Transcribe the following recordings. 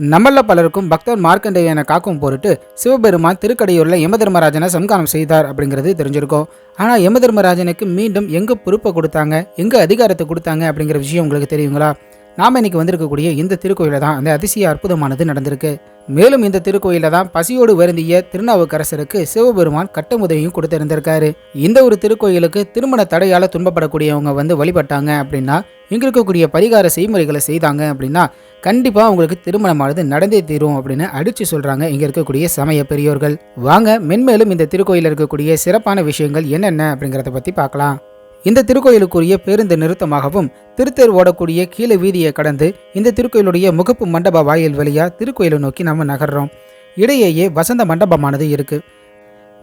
நம்மள பலருக்கும் பக்தர் மார்க்கண்டேயனை காக்கும் பொருட்டு சிவபெருமான் திருக்கடையூரில் யமதர்மராஜனை சம்கானம் செய்தார் அப்படிங்கிறது தெரிஞ்சிருக்கும். ஆனால் யமதர்மராஜனுக்கு மீண்டும் எங்கே பொறுப்பை கொடுத்தாங்க? எங்கே அதிகாரத்தை கொடுத்தாங்க அப்படிங்கிற விஷயம் உங்களுக்கு தெரியுங்களா? நாம் இன்னைக்கு வந்திருக்கக்கூடிய இந்த திருக்கோயில தான் அந்த அதிசய அற்புதமானது நடந்திருக்கு. மேலும் இந்த திருக்கோயில தான் பசியோடு வருந்திய திருநாவுக்கரசருக்கு சிவபெருமான் கட்டமுதவியும் கொடுத்திருந்திருக்காரு. இந்த ஒரு திருக்கோயிலுக்கு திருமண தடையால துன்பப்படக்கூடியவங்க வந்து வழிபட்டாங்க அப்படின்னா இங்க இருக்கக்கூடிய பரிகார செய்முறைகளை செய்தாங்க அப்படின்னா கண்டிப்பா உங்களுக்கு திருமணமானது நடந்தே தீரும் அப்படின்னு அடிச்சு சொல்றாங்க இங்க இருக்கக்கூடிய சமய பெரியோர்கள். வாங்க மென்மேலும் இந்த திருக்கோயில இருக்கக்கூடிய சிறப்பான விஷயங்கள் என்னென்ன அப்படிங்கறத பத்தி பார்க்கலாம். இந்த திருக்கோயிலுக்குரிய பேருந்து நிறுத்தமாகவும் திருத்தேர் ஓடக்கூடிய கீழே வீதியை கடந்து இந்த திருக்கோயிலுடைய முகப்பு மண்டப வாயில் வழியா திருக்கோயிலை நோக்கி நம்ம நகர்றோம். இடையேயே வசந்த மண்டபமானது இருக்கு.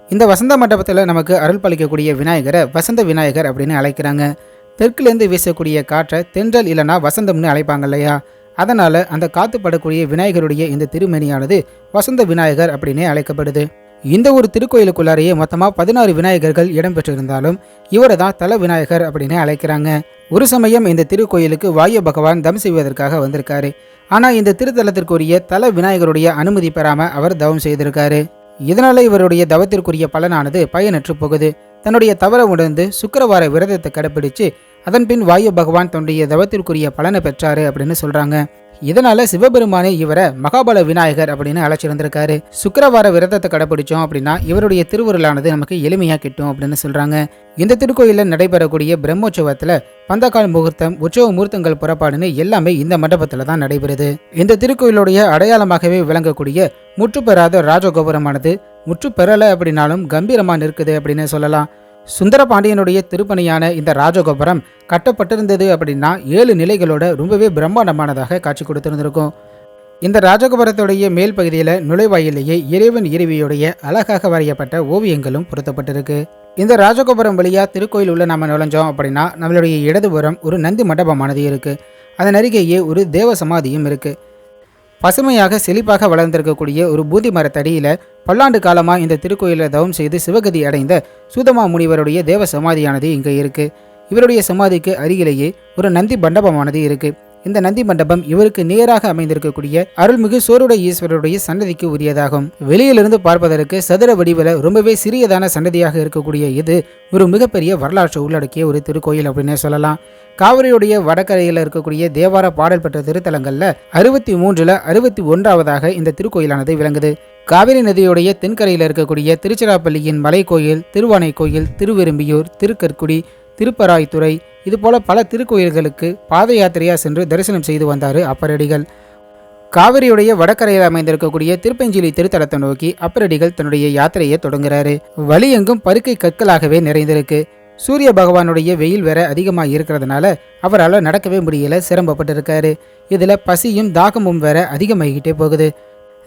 இந்த வசந்த மண்டபத்தில் நமக்கு அருள் பாலிக்கக்கூடிய விநாயகரை வசந்த விநாயகர் அப்படின்னு அழைக்கிறாங்க. தெற்குலேருந்து வீசக்கூடிய காற்றை தென்றல் இல்லைனா வசந்தம்னு அழைப்பாங்க இல்லையா? அதனால அந்த காத்துப்படக்கூடிய விநாயகருடைய இந்த திருமணியானது வசந்த விநாயகர் அப்படின்னே அழைக்கப்படுது. இந்த ஒரு திருக்கோயிலுக்குள்ளாரையே மொத்தமாக பதினாறு விநாயகர்கள் இடம்பெற்றிருந்தாலும் இவரை தான் தல விநாயகர் அப்படின்னு அழைக்கிறாங்க. ஒரு சமயம் இந்த திருக்கோயிலுக்கு வாயு பகவான் தம் செய்வதற்காக வந்திருக்காரு. ஆனால் இந்த திருத்தலத்திற்குரிய தல விநாயகருடைய அனுமதி பெறாம அவர் தவம் செய்திருக்காரு. இதனால இவருடைய தவத்திற்குரிய பலனானது பயனற்று போகுது. தன்னுடைய தவறை உணர்ந்து சுக்கரவார விரதத்தை கடைபிடிச்சு அதன்பின் வாயு பகவான் தன்னுடைய தவத்திற்குரிய பலனை பெற்றாரு அப்படின்னு சொல்றாங்க. இதனால சிவபெருமானே இவரை மகாபல விநாயகர் அப்படின்னு அழைச்சிருந்திருக்காரு. சுக்கரவார விரதத்தை கடைபிடிச்சோம் அப்படின்னா இவருடைய திருவுருளானது நமக்கு எளிமையா கிட்டும் அப்படின்னு சொல்றாங்க. இந்த திருக்கோயிலில் நடைபெறக்கூடிய பிரம்மோற்சவத்துல பந்தக்கால் முகூர்த்தம் உற்சவ முகூர்த்தங்கள் புறப்பாடுன்னு எல்லாமே இந்த மண்டபத்தில் தான் நடைபெறுது. இந்த திருக்கோயிலுடைய அடையாளமாகவே விளங்கக்கூடிய முற்று பெறாத ராஜகோபுரமானது முற்று பெறலை அப்படின்னாலும் கம்பீரமாக நிற்குது அப்படின்னு சொல்லலாம். சுந்தரபாண்டியனுடைய திருப்பணியான இந்த ராஜகோபுரம் கட்டப்பட்டிருந்தது அப்படின்னா ஏழு நிலைகளோட ரொம்பவே பிரம்மாண்டமானதாக காட்சி கொடுத்திருந்திருக்கும். இந்த ராஜகோபுரத்துடைய மேல் பகுதியில் நுழைவாயிலேயே இறைவன் இறைவியுடைய அழகாக வரையப்பட்ட ஓவியங்களும் பொருத்தப்பட்டிருக்கு. இந்த ராஜகோபுரம் வழியாக திருக்கோயில் உள்ள நம்ம நுழைஞ்சோம் அப்படின்னா நம்மளுடைய இடதுபுறம் ஒரு நந்தி மண்டபமானது இருக்குது அதன் அருகேயே ஒரு தேவ சமாதியும் இருக்குது பசுமையாக செழிப்பாக வளர்ந்திருக்கக்கூடிய ஒரு பூதி மரத்தடியில் பல்லாண்டு காலமாக இந்த திருக்கோயிலில் தவம் செய்து சிவகதி அடைந்த சூதமா முனிவருடைய தேவ சமாதியானது இங்கே இருக்கு. இவருடைய சமாதிக்கு அருகிலேயே ஒரு நந்தி மண்டபமானது இருக்கு. இந்த நந்தி மண்டபம் இவருக்கு நேராக அமைந்திருக்கக்கூடிய அருள்மிகு சோருட ஈஸ்வரருடைய சன்னதிக்கு உரியதாகும். வெளியிலிருந்து பார்ப்பதற்கு சதுர வடிவில் ரொம்பவே சிறியதான சன்னதியாக இருக்கக்கூடிய இது ஒரு மிகப்பெரிய வரலாற்று உள்ளடக்கிய ஒரு திருக்கோயில் அப்படின்னே சொல்லலாம். காவிரியுடைய வடகரையில் இருக்கக்கூடிய தேவார பாடல் பெற்ற திருத்தலங்கள்ல அறுபத்தி மூன்றுல அறுபத்தி ஒன்றாவதாக இந்த திருக்கோயிலானது விளங்குது. காவிரி நதியுடைய தென்கரையில் இருக்கக்கூடிய திருச்சிராப்பள்ளியின் மலைக்கோயில் திருவானை கோயில் திருவெரும்பியூர் திருக்கற்குடி திருப்பராய்த்துறை இதுபோல பல திருக்கோயில்களுக்கு பாத யாத்திரையா சென்று தரிசனம் செய்து வந்தார் அப்பரடிகள். காவிரியுடைய வடக்கரையில் அமைந்திருக்கக்கூடிய திருப்பஞ்சிலி திருத்தலத்தை நோக்கி அப்பரடிகள் தன்னுடைய யாத்திரையை தொடங்குறாரு. வழியெங்கும் பருக்கை கற்களாகவே நிறைந்திருக்கு. சூரிய பகவானுடைய வெயில் வேற அதிகமாக இருக்கிறதுனால அவரால் நடக்கவே முடியல சிரமப்பட்டிருக்காரு. இதில் பசியும் தாகமும் வேற அதிகமாகிக்கிட்டே போகுது.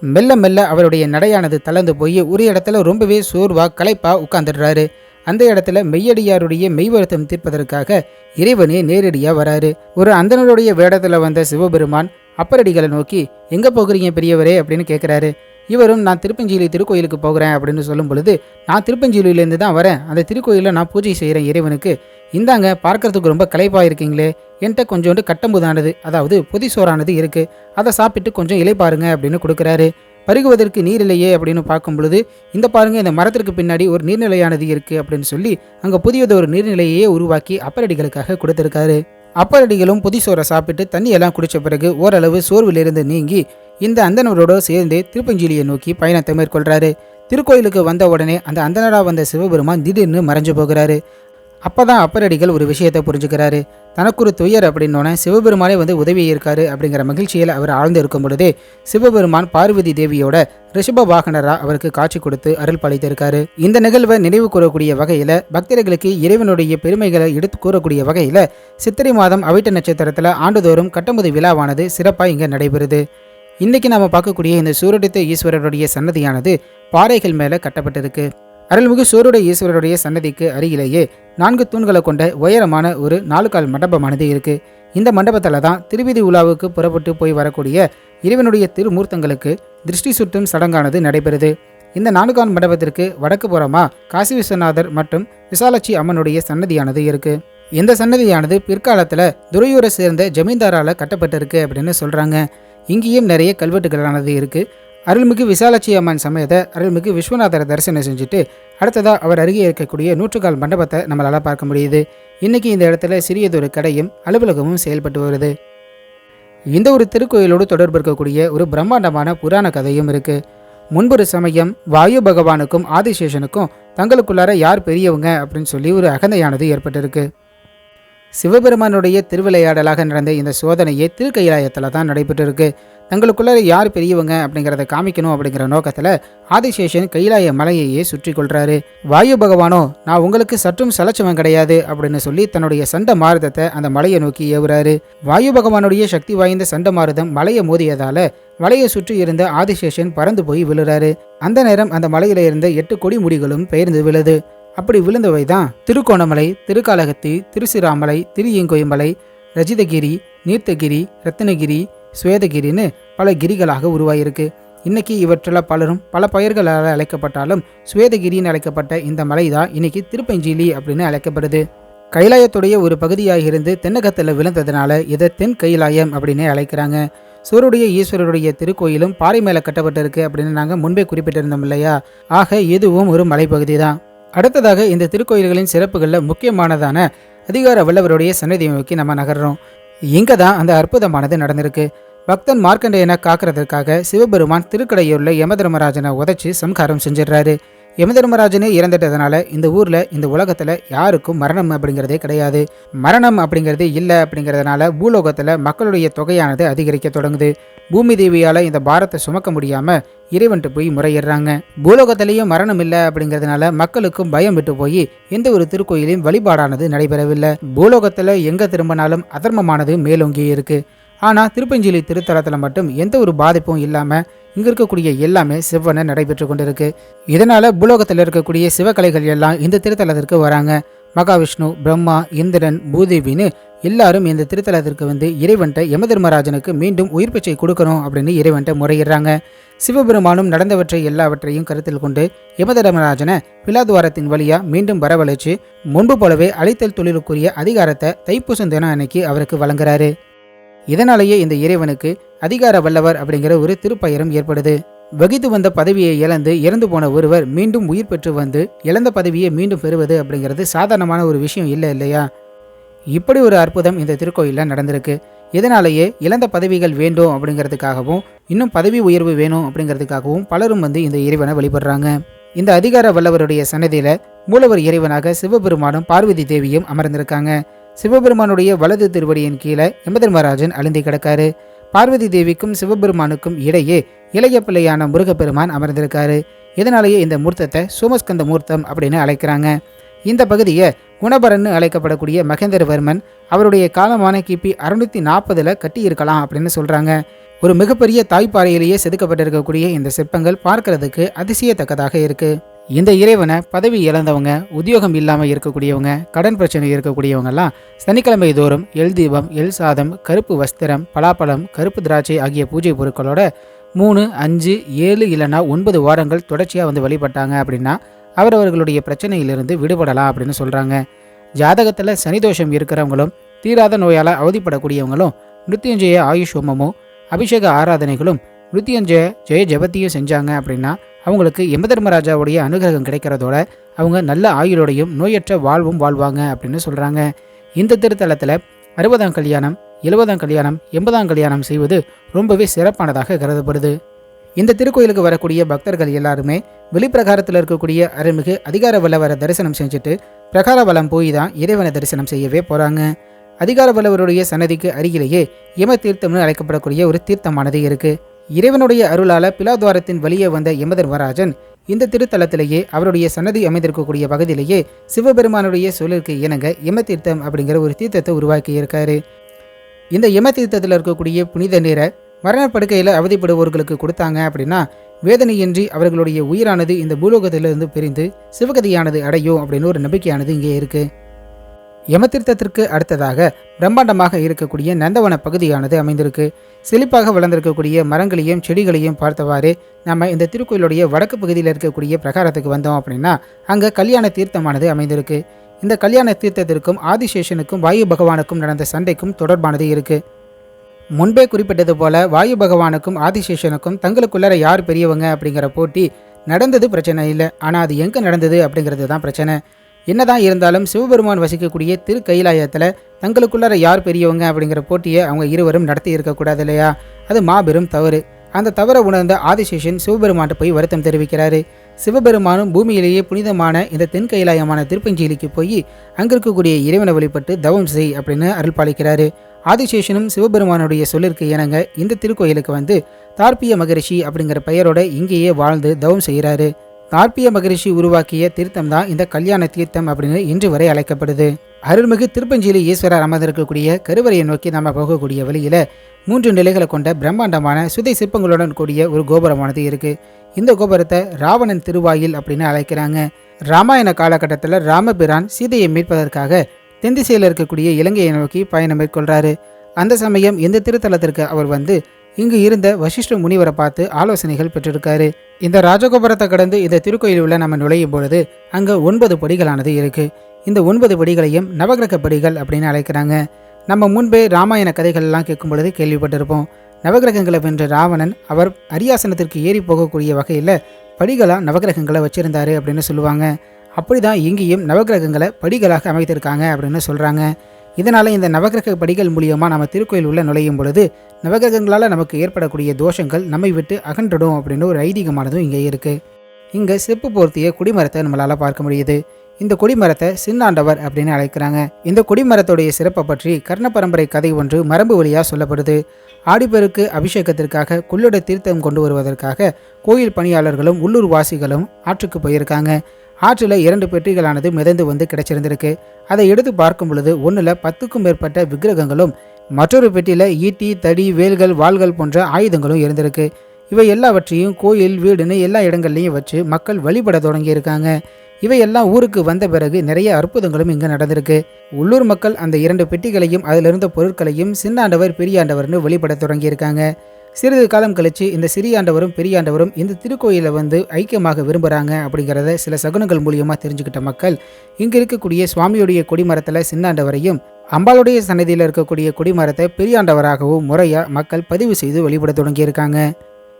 மெல்ல மெல்ல அவருடைய நடையானது தளர்ந்து போய் ஒரு இடத்துல ரொம்பவே சோர்வா களைப்பா உட்காந்துடுறாரு அந்த இடத்துல மெய்யடியாருடைய மெய்வருத்தம் தீர்ப்பதற்காக இறைவனே நேரடியாக வராரு. ஒரு அந்தனருடைய வேடத்தில் வந்த சிவபெருமான் அப்பரடிகளை நோக்கி எங்கே போகிறீங்க பெரியவரே? அப்படின்னு கேட்குறாரு இவரும் நான் திருப்பஞ்சீலி திருக்கோயிலுக்கு போகிறேன் அப்படின்னு சொல்லும் பொழுது நான் திருப்பஞ்சீலியிலேருந்து தான் வரேன். அந்த திருக்கோயிலில் நான் பூஜை செய்கிறேன் இறைவனுக்கு. இந்தாங்க பார்க்கறதுக்கு ரொம்ப களைப்பாக இருக்கீங்களே. என்கிட்ட கொஞ்சோண்டு கட்டம்புதானது அதாவது பொதிசோறானது இருக்குது அதை சாப்பிட்டு கொஞ்சம் இலைப்பாருங்க அப்படின்னு கொடுக்குறாரு. பருகுவதற்கு நீர் இல்லையே அப்படின்னு பார்க்கும் பொழுது இந்த பாருங்க இந்த மரத்திற்கு பின்னாடி ஒரு நீர்நிலையானது இருக்கு அப்படின்னு சொல்லி அங்க புதியதொரு நீர்நிலையே உருவாக்கி அப்பரடிகளுக்காக கொடுத்திருக்காரு. அப்பரடிகளும் புதிசோரை சாப்பிட்டு தண்ணி எல்லாம் குடிச்ச பிறகு ஓரளவு சோர்விலிருந்து நீங்கி இந்த அந்தனரோட சேர்ந்து திருப்பஞ்சீலியை நோக்கி பயணத்தை மேற்கொள்றாரு. திருக்கோயிலுக்கு வந்த உடனே அந்த அந்தனரா வந்த சிவபெருமான் திடீர்னு மறைஞ்சு போகிறாரு. அப்பதான் அப்பரடிகள் ஒரு விஷயத்தை புரிஞ்சுக்கிறாரு. தனக்கு ஒரு துயர் அப்படின்னோடனே சிவபெருமானே வந்து உதவி இருக்காரு அப்படிங்கிற மகிழ்ச்சியில் அவர் ஆழ்ந்து இருக்கும் பொழுதே சிவபெருமான் பார்வதி தேவியோட ரிஷப வாகனரா அவருக்கு காட்சி கொடுத்து அருள் பளித்திருக்காரு இந்த நிகழ்வை நினைவு கூறக்கூடிய வகையில் பக்தர்களுக்கு இறைவனுடைய பெருமைகளை எடுத்து கூறக்கூடிய வகையில் சித்திரை மாதம் அவிட்ட நட்சத்திரத்தில் ஆண்டுதோறும் கட்டமுது விழாவானது சிறப்பாக இங்கே நடைபெறுது. இன்னைக்கு நாம பார்க்கக்கூடிய இந்த சூரடித்த ஈஸ்வரருடைய சன்னதியானது பாறைகள் மேலே கட்டப்பட்டிருக்கு. அருள்மிகு சூருட ஈஸ்வரருடைய சன்னதிக்கு அருகிலேயே நான்கு தூண்களை கொண்ட உயரமான ஒரு நாலு கால் மண்டபமானது இருக்கு. இந்த மண்டபத்தில் தான் திருவிதி உலாவுக்கு புறப்பட்டு போய் வரக்கூடிய இறைவனுடைய திருமூர்த்தங்களுக்கு திருஷ்டி சுட்டும் சடங்கானது நடைபெறுது. இந்த நான்கான் மண்டபத்திற்கு வடக்கு புறமா காசி விஸ்வநாதர் மற்றும் விசாலாட்சி அம்மனுடைய சன்னதியானது இருக்கு. இந்த சன்னதியானது பிற்காலத்தில் துறையூரை சேர்ந்த ஜமீன்தாரால கட்டப்பட்டிருக்கு அப்படின்னு சொல்றாங்க. இங்கேயும் நிறைய கல்வெட்டுகளானது இருக்குது அருள்மிகு விசாலாட்சி அம்மன் சமேத அருள்மிகு விஸ்வநாதரை தரிசனம் செஞ்சுட்டு அடுத்ததாக அவர் அருகே இருக்கக்கூடிய நூற்றுக்கால் மண்டபத்தை நம்மளால் பார்க்க முடியுது. இன்னைக்கு இந்த இடத்துல சிறியதொரு கடையும் அலுவலகமும் செயல்பட்டு வருது. இந்த ஒரு திருக்கோயிலோடு தொடர்பு இருக்கக்கூடிய ஒரு பிரம்மாண்டமான புராண கதையும் இருக்குது முன்பொரு சமயம் வாயு பகவானுக்கும் ஆதிசேஷனுக்கும் தங்களுக்குள்ளார யார் பெரியவங்க அப்படின்னு சொல்லி ஒரு அகந்தையானது ஏற்பட்டிருக்கு. சிவபெருமானுடைய திருவிளையாடலாக நடந்த இந்த சோதனையே திருக்கைலாயத்தில் தான் நடைபெற்றிருக்கு. தங்களுக்குள்ளே யார் பெரியவங்க அப்படிங்கிறத காமிக்கணும் அப்படிங்கிற நோக்கத்தில் ஆதிசேஷன் கைலாய மலையையே சுற்றி கொள்றாரு. வாயு பகவானோ நான் உங்களுக்கு சற்றும் சலச்சவன் கிடையாது அப்படின்னு சொல்லி தன்னுடைய சண்ட மாருதத்தை அந்த மலையை நோக்கி ஏவுறாரு. வாயு பகவானுடைய சக்தி வாய்ந்த சண்ட மாருதம் மலையை மோதியதால மலையை சுற்றி இருந்த ஆதிசேஷன் பறந்து போய் விழுறாரு. அந்த நேரம் அந்த மலையில இருந்த எட்டு கொடி முடிகளும் பெயர்ந்து விழுது. அப்படி விழுந்தவை தான் திருக்கோணமலை திருக்காலகத்தி திருசிராமலை திருயங்கொயமலை ரஜிதகிரி நீர்த்தகிரி ரத்னகிரி சுவேதகிரின்னு பல கிரிகளாக உருவாயிருக்கு. இன்னைக்கு இவற்றில் பலரும் பல பெயர்களால் அழைக்கப்பட்டாலும் சுவேதகிரின்னு அழைக்கப்பட்ட இந்த மலை தான் இன்னைக்கு திருப்பஞ்சிலி அப்படின்னு அழைக்கப்படுது. கைலாயத்துடைய ஒரு பகுதியாக இருந்து தென்னகத்தில் விழுந்ததுனால இதை தென் கைலாயம் அப்படின்னு அழைக்கிறாங்க. சூருடைய ஈஸ்வரருடைய திருக்கோயிலும் பாறை மேலே கட்டப்பட்டிருக்கு அப்படின்னு நாங்கள் முன்பே குறிப்பிட்டிருந்தோம் இல்லையா? ஆக இதுவும் ஒரு மலைப்பகுதி தான். அடுத்ததாக இந்த திருக்கோயில்களின் சிறப்புகளில் முக்கியமானதான அதிகார வல்லவருடைய சன்னதியை நோக்கி நம்ம நகர்றோம். இங்கே தான் அந்த அற்புதமானது நடந்திருக்கு. பக்தன் மார்க்கண்டேயனை காக்கிறதுக்காக சிவபெருமான் திருக்கடையூரில் யமதர்மராஜனை உதைச்சி சம்காரம் செஞ்சிடுறாரு. யமதர்மராஜனே இறந்துட்டதுனால இந்த ஊரில் இந்த உலகத்தில் யாருக்கும் மரணம் அப்படிங்கிறதே கிடையாது. மரணம் அப்படிங்கிறது இல்லை அப்படிங்கிறதுனால பூலோகத்தில் மக்களுடைய தொகையானது அதிகரிக்க தொடங்குது. பூமி தேவியால் இந்த பாரத்தை சுமக்க முடியாமல் இறைவன்ட்டு போய் முறையிடுறாங்க. பூலோகத்திலேயும் மரணம் இல்லை அப்படிங்கிறதுனால மக்களுக்கும் பயம் விட்டு போய் எந்த ஒரு திருக்கோயிலையும் வழிபாடானது நடைபெறவில்லை. பூலோகத்தில் எங்கே திரும்பினாலும் அதர்மமானது மேலோங்கி இருக்கு. ஆனால் திருப்பஞ்சிலி திருத்தலத்தில் மட்டும் எந்த ஒரு பாதிப்பும் இல்லாமல் இங்கே இருக்கக்கூடிய எல்லாமே சிவனை நடைபெற்று கொண்டிருக்கு. இதனால் பூலோகத்தில் இருக்கக்கூடிய சிவக்கலைகள் எல்லாம் இந்த திருத்தலத்திற்கு வராங்க. மகாவிஷ்ணு பிரம்மா இந்திரன் பூதேவின்னு எல்லாரும் இந்த திருத்தலத்திற்கு வந்து இறைவன்ட்ட யமதர்மராஜனுக்கு மீண்டும் உயிர் பிச்சை கொடுக்கணும் அப்படின்னு இறைவன்ட்ட முறையிடுறாங்க. சிவபெருமானும் நடந்தவற்றை எல்லாவற்றையும் கருத்தில் கொண்டு யமதர்மராஜனை பிலாதுவாரத்தின் வழியா மீண்டும் வரவழைச்சு முன்பு போலவே அழைத்தல் தொழிலுக்குரிய அதிகாரத்தை தைப்பூசம் தினம் அன்னைக்கு அவருக்கு வழங்குறாரு. இதனாலேயே இந்த இறைவனுக்கு அதிகார வல்லவர் அப்படிங்கிற ஒரு திருப்பெயரும் ஏற்படுது. வகித்து வந்த பதவியை இழந்து இறந்து போன ஒருவர் மீண்டும் உயிர் பெற்று வந்து இழந்த பதவியை மீண்டும் பெறுவது அப்படிங்கிறது சாதாரணமான ஒரு விஷயம் இல்லை இல்லையா? இப்படி ஒரு அற்புதம் இந்த திருக்கோயிலில் நடந்திருக்கு. இதனாலேயே இழந்த பதவிகள் வேண்டும் அப்படிங்கிறதுக்காகவும் இன்னும் பதவி உயர்வு வேணும் அப்படிங்கிறதுக்காகவும் பலரும் வந்து இந்த இறைவனை வழிபடுறாங்க. இந்த அதிகார வல்லவருடைய சன்னதியில் மூலவர் இறைவனாக சிவபெருமானும் பார்வதி தேவியும் அமர்ந்திருக்காங்க. சிவபெருமானுடைய வலது திருவடியின் கீழே எமதர்மராஜன் அழுந்தி கிடக்காரு. பார்வதி தேவிக்கும் சிவபெருமானுக்கும் இடையே இளைய பிள்ளையான முருகப்பெருமான் அமர்ந்திருக்காரு. இதனாலேயே இந்த மூர்த்தத்தை சோமஸ்கந்த மூர்த்தம் அப்படின்னு அழைக்கிறாங்க. இந்த பகுதியை குணபரன்னு அழைக்கப்படக்கூடிய மகேந்திரவர்மன் அவருடைய காலமான கிபி அறுநூத்தி நாற்பதுல கட்டியிருக்கலாம் அப்படின்னு சொல்றாங்க. ஒரு மிகப்பெரிய தாய்ப்பாறையிலேயே செதுக்கப்பட்டிருக்கக்கூடிய இந்த சிற்பங்கள் பார்க்கறதுக்கு அதிசயத்தக்கதாக இருக்கு. இந்த இறைவனை பதவி இழந்தவங்க உத்தியோகம் இல்லாமல் இருக்கக்கூடியவங்க கடன் பிரச்சனை இருக்கக்கூடியவங்கெல்லாம் சனிக்கிழமை தோறும் எல் தீபம் எல் சாதம் கருப்பு வஸ்திரம் பலாப்பழம் கருப்பு திராட்சை ஆகிய பூஜை பொருட்களோட மூணு அஞ்சு ஏழு இல்லைன்னா ஒன்பது வாரங்கள் தொடர்ச்சியாக வந்து வழிபட்டாங்க அப்படின்னா அவரவர்களுடைய பிரச்சனையிலிருந்து விடுபடலாம் அப்படின்னு சொல்கிறாங்க ஜாதகத்தில் சனிதோஷம் இருக்கிறவங்களும் தீராத நோயால் அவதிப்படக்கூடியவங்களும் மிருத்யுஞ்சய ஆயுஷ் ஹோமமும் அபிஷேக ஆராதனைகளும் மிருத்யுஞ்சய ஜெய ஜபத்தியும் செஞ்சாங்க அப்படின்னா அவங்களுக்கு யமதர்மராஜாவுடைய அனுகிரகம் கிடைக்கிறதோட அவங்க நல்ல ஆயுளோடையும் நோயற்ற வாழ்வும் வாழ்வாங்க அப்படின்னு சொல்கிறாங்க இந்த திருத்தலத்தில் அறுபதாம் கல்யாணம் எழுபதாம் கல்யாணம் எண்பதாம் கல்யாணம் செய்வது ரொம்பவே சிறப்பானதாக கருதப்படுது. இந்த திருக்கோயிலுக்கு வரக்கூடிய பக்தர்கள் எல்லாருமே வெளிப்பிரகாரத்தில் இருக்கக்கூடிய அருள்மிகு அதிகார வல்லவரை தரிசனம் செஞ்சுட்டு பிரகார வலம் போய் தான் இறைவனை தரிசனம் செய்யவே போகிறாங்க அதிகார வல்லவருடைய சன்னதிக்கு அருகிலேயே யம தீர்த்தம்னு அழைக்கப்படக்கூடிய ஒரு தீர்த்தமானது இருக்கு. இறைவனுடைய அருளால பிலாத்வாரத்தின் வழியே வந்த யமதர்மராஜன் இந்த திருத்தலத்திலேயே அவருடைய சன்னதி அமைந்திருக்கக்கூடிய பகுதியிலேயே சிவபெருமானுடைய சொல்லிற்கு இணங்க யம தீர்த்தம் அப்படிங்கிற ஒரு தீர்த்தத்தை உருவாக்கி இருக்காரு. இந்த யம தீர்த்தத்தில் இருக்கக்கூடிய புனித நீரை மரணப்படுக்கையில் அவதிப்படுபவர்களுக்கு கொடுத்தாங்க அப்படின்னா வேதனையின்றி அவர்களுடைய உயிரானது இந்த பூலோகத்திலிருந்து பிரிந்து சிவகதியானது அடையும் அப்படின்னு ஒரு நம்பிக்கையானது இங்கே இருக்கு. யமதீர்த்தத்திற்கு அடுத்ததாக பிரம்மாண்டமாக இருக்கக்கூடிய நந்தவன பகுதியானது அமைந்திருக்கு. செழிப்பாக வளர்ந்திருக்கக்கூடிய மரங்களையும் செடிகளையும் பார்த்தவாறு நம்ம இந்த திருக்கோயிலுடைய வடக்கு பகுதியில் இருக்கக்கூடிய பிரகாரத்துக்கு வந்தோம் அப்படின்னா அங்கே கல்யாண தீர்த்தமானது அமைந்திருக்கு. இந்த கல்யாண தீர்த்தத்திற்கும் ஆதிசேஷனுக்கும் வாயு பகவானுக்கும் நடந்த சண்டைக்கும் தொடர்பானது இருக்கு. முன்பே குறிப்பிட்டது போல வாயு பகவானுக்கும் ஆதிசேஷனுக்கும் தங்களுக்குள்ளார யார் பெரியவங்க அப்படிங்கிற போட்டி நடந்தது பிரச்சனை இல்லை. ஆனால் அது எங்கே நடந்தது அப்படிங்கிறது தான் பிரச்சனை. என்னதான் இருந்தாலும் சிவபெருமான் வசிக்கக்கூடிய திரு கைலாயத்தில் தங்களுக்குள்ளார யார் பெரியவங்க அப்படிங்கிற போட்டியை அவங்க இருவரும் நடத்தி இருக்கக்கூடாது இல்லையா? அது மாபெரும் தவறு. அந்த தவறை உணர்ந்த ஆதிசேஷன் சிவபெருமான்ட்ட போய் வருத்தம் தெரிவிக்கிறாரு. சிவபெருமானும் பூமியிலேயே புனிதமான இந்த தென் கைலாயமான திருப்பஞ்சீலிக்கு போய் அங்கே இருக்கக்கூடிய இறைவனை வழிபட்டு தவம் செய் அப்படின்னு அருள் பாலிக்கிறாரு. ஆதிசேஷனும் சிவபெருமானுடைய சொல்லிற்கு இணங்க இந்த திருக்கோயிலுக்கு வந்து தார்பிய மகரிஷி அப்படிங்கிற பெயரோட இங்கேயே வாழ்ந்து தவம் செய்கிறாரு. தார்பிய மகரிஷி உருவாக்கிய தீர்த்தம் தான் இந்த கல்யாண தீர்த்தம் அப்படின்னு இன்று வரை அழைக்கப்படுது. அருள்மிகு திருப்பஞ்சீலி ஈஸ்வரர் அமர்ந்திருக்கக்கூடிய கருவறையை நோக்கி நம்ம போகக்கூடிய வழியில மூன்று நிலைகளை கொண்ட பிரம்மாண்டமான சுதை சிற்பங்களுடன் கூடிய ஒரு கோபுரமானது இருக்கு. இந்த கோபுரத்தை ராவணன் திருவாயில் அப்படின்னு அழைக்கிறாங்க. ராமாயண காலகட்டத்தில் ராமபிரான் சீதையை மீட்பதற்காக தென்திசையில் இருக்கக்கூடிய இலங்கையை நோக்கி பயணம் மேற்கொள்றாரு. அந்த சமயம் இந்த திருத்தலத்திற்கு அவர் வந்து இங்கு இருந்த வசிஷ்ட முனிவரை பார்த்து ஆலோசனைகள் பெற்றிருக்காரு. இந்த ராஜகோபுரத்தை கடந்து இந்த திருக்கோயில் உள்ள நம்ம நுழையும் பொழுது அங்கே ஒன்பது படிகளானது இருக்கு. இந்த ஒன்பது படிகளையும் நவகிரக படிகள் அப்படின்னு அழைக்கிறாங்க. நம்ம முன்பே ராமாயண கதைகள்லாம் கேட்கும் பொழுது கேள்விப்பட்டிருப்போம். நவகிரகங்களை வென்ற ராவணன் அவர் அரியாசனத்திற்கு ஏறி போகக்கூடிய வகையில் படிகளாக நவகிரகங்களை வச்சிருந்தாரு அப்படின்னு சொல்லுவாங்க. அப்படிதான் இங்கேயும் நவகிரகங்களை படிகளாக அமைத்திருக்காங்க அப்படின்னு சொல்கிறாங்க இதனால் இந்த நவகிரக படிகள் மூலியமாக நம்ம திருக்கோயில் உள்ள நுழையும் பொழுது நவகிரகங்களால் நமக்கு ஏற்படக்கூடிய தோஷங்கள் நம்மை விட்டு அகன்றடும் அப்படின்னு ஒரு ஐதீகமானதும் இங்கே இருக்குது இங்கே செப்பு போர்த்திய குடிமரத்தை நம்மளால் பார்க்க முடியுது. இந்த கொடிமரத்தை சின்னாண்டவர் அப்படின்னு அழைக்கிறாங்க. இந்த கொடிமரத்துடைய சிறப்பை பற்றி கர்ண பரம்பரை கதை ஒன்று மரபு வழியாக சொல்லப்படுது. ஆடிப்பெருக்கு அபிஷேகத்திற்காக குள்ளிட தீர்த்தம் கொண்டு வருவதற்காக கோயில் பணியாளர்களும் உள்ளூர் வாசிகளும் ஆற்றுக்கு போயிருக்காங்க. ஆற்றில் இரண்டு பெட்டிகளானது மிதந்து வந்து கிடைச்சிருந்திருக்கு. அதை எடுத்து பார்க்கும் பொழுது ஒன்றில் பத்துக்கும் மேற்பட்ட விக்கிரகங்களும் மற்றொரு பெட்டியில் ஈட்டி தடி வேல்கள் வாள்கள் போன்ற ஆயுதங்களும் இருந்திருக்கு. இவை எல்லாவற்றையும் கோயில் வீடுன்னு எல்லா இடங்கள்லையும் வச்சு மக்கள் வழிபட தொடங்கியிருக்காங்க. இவையெல்லாம் ஊருக்கு வந்த பிறகு நிறைய அற்புதங்களும் இங்கே நடந்திருக்கு. உள்ளூர் மக்கள் அந்த இரண்டு பெட்டிகளையும் அதிலிருந்த பொருட்களையும் சின்னாண்டவர் பெரியாண்டவர்னு வழிபட தொடங்கியிருக்காங்க. சிறிது காலம் கழிச்சு இந்த சிறியாண்டவரும் பெரியாண்டவரும் இந்த திருக்கோயிலை வந்து ஐக்கியமாக விரும்புகிறாங்க அப்படிங்கிறத சில சகுனங்கள் மூலியமாக தெரிஞ்சுக்கிட்ட மக்கள் இங்கே இருக்கக்கூடிய சுவாமியுடைய கொடிமரத்தில் சின்னாண்டவரையும் அம்பாளுடைய சன்னதியில் இருக்கக்கூடிய கொடிமரத்தை பெரியாண்டவராகவும் முறையாக மக்கள் பதிவு செய்து வழிபட தொடங்கியிருக்காங்க.